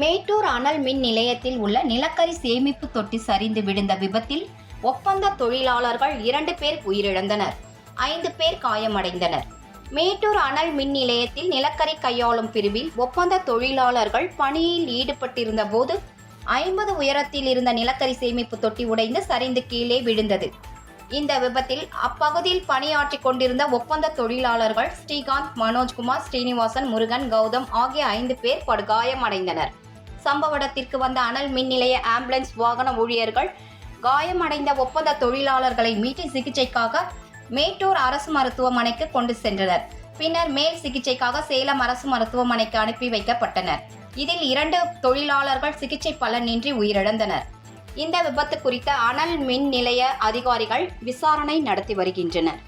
மேட்டூர் அனல் மின் நிலையத்தில் உள்ள நிலக்கரி சேமிப்பு தொட்டி சரிந்து விழுந்த விபத்தில் ஒப்பந்த தொழிலாளர்கள் இரண்டு பேர் உயிரிழந்தனர். ஐந்து பேர் காயமடைந்தனர். மேட்டூர் அனல் மின் நிலையத்தில் நிலக்கரி கையாளும் பிரிவில் ஒப்பந்த தொழிலாளர்கள் பணியில் ஈடுபட்டிருந்த போது ஐம்பது உயரத்தில் இருந்த நிலக்கரி சேமிப்பு தொட்டி உடைந்து சரிந்து கீழே விழுந்தது. இந்த விபத்தில் அப்பகுதியில் பணியாற்றிக் கொண்டிருந்த ஒப்பந்த தொழிலாளர்கள் ஸ்ரீகாந்த் மனோஜ்குமார் ஸ்ரீனிவாசன் முருகன் கௌதம் ஆகிய ஐந்து பேர் படுகாயமடைந்தனர். சம்பவ இடத்திற்கு வந்த அனல் மின் நிலைய ஆம்புலன்ஸ் வாகன ஊழியர்கள் காயமடைந்த ஒப்பந்த தொழிலாளர்களை மீட்டு சிகிச்சைக்காக மேட்டூர் அரசு மருத்துவமனைக்கு கொண்டு சென்றனர். பின்னர் மேல் சிகிச்சைக்காக சேலம் அரசு மருத்துவமனைக்கு அனுப்பி வைக்கப்பட்டனர். இதில் இரண்டு தொழிலாளர்கள் சிகிச்சை பலனின்றி உயிரிழந்தனர். இந்த விபத்து குறித்த அனல் மின் நிலைய அதிகாரிகள் விசாரணை நடத்தி வருகின்றனர்.